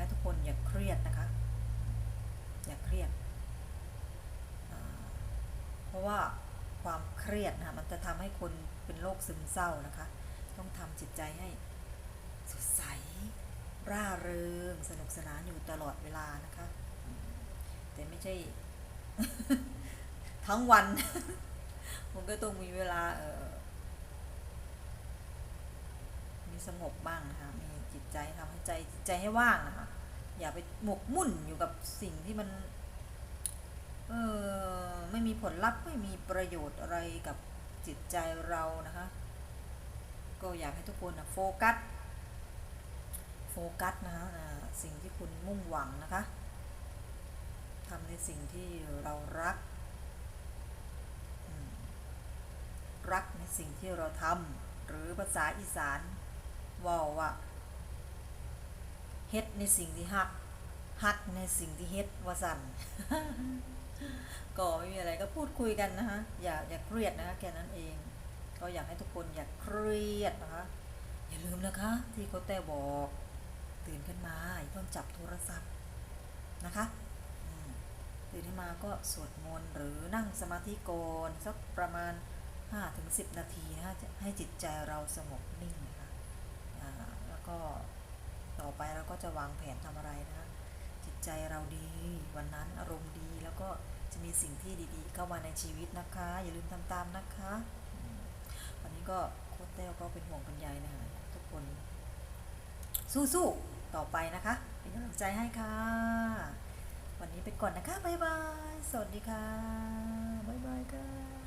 ให้ทุกคนอย่าเครียดนะคะ อย่าเครียด เพราะว่าความเครียดนะคะมันจะทำให้คนเป็นโรคซึมเศร้านะคะ ต้องทำจิตใจให้สดใส ร่าเริง สนุกสนานอยู่ตลอดเวลานะคะ แต่ไม่ใช่ ทั้งวัน มันก็ต้องมีเวลาเออมี สงบบ้างนะคะมีจิตใจทำให้ใจใจให้ว่างนะคะอย่าไปหมกมุ่นอยู่กับสิ่งที่มันเออไม่มีผลลัพธ์ไม่มีประโยชน์อะไรกับจิตใจเรานะคะ ก็อยากให้ทุกคนนะโฟกัสโฟกัสนะคะสิ่งที่คุณมุ่งหวังนะคะทำในสิ่งที่เรารัก รักในสิ่งที่เราทำหรือภาษาอีสาน ว่าว่าเฮ็ดในสิ่งที่ฮักฮักในสิ่งที่เฮ็ดว่าสั่นก็ไม่มีอะไรก็พูดคุยกันนะคะอย่าอย่าเครียดนะคะแค่นั้นเอง ก็อยากให้ทุกคนอย่าเครียดนะคะ อย่าลืมนะคะ ที่โคชแต่บอกตื่นขึ้นมาอย่าเพิ่งจับโทรศัพท์นะคะตื่นขึ้นมาก็สวดมนต์หรือนั่งสมาธิก่อนสักประมาณ 5-10 นาทีนะคะจะให้จิตใจเราสงบนิ่งนะคะอ่าแล้ว ก็ต่อไปเราก็จะวางแผนทำอะไรนะคะจิตใจเราดี วันนั้นอารมณ์ดีแล้วก็จะมีสิ่งที่ดีๆ เข้ามาในชีวิตนะคะ อย่าลืมทำตามนะคะวันนี้ก็โค้ชเต้วก็เป็นห่วงเป็นใยนะคะทุกคน สู้ๆต่อไปนะคะ เป็นกำลังใจให้ค่ะ วันนี้ไปก่อนนะคะบ๊ายบาย สวัสดีค่ะบ๊ายบายค่ะ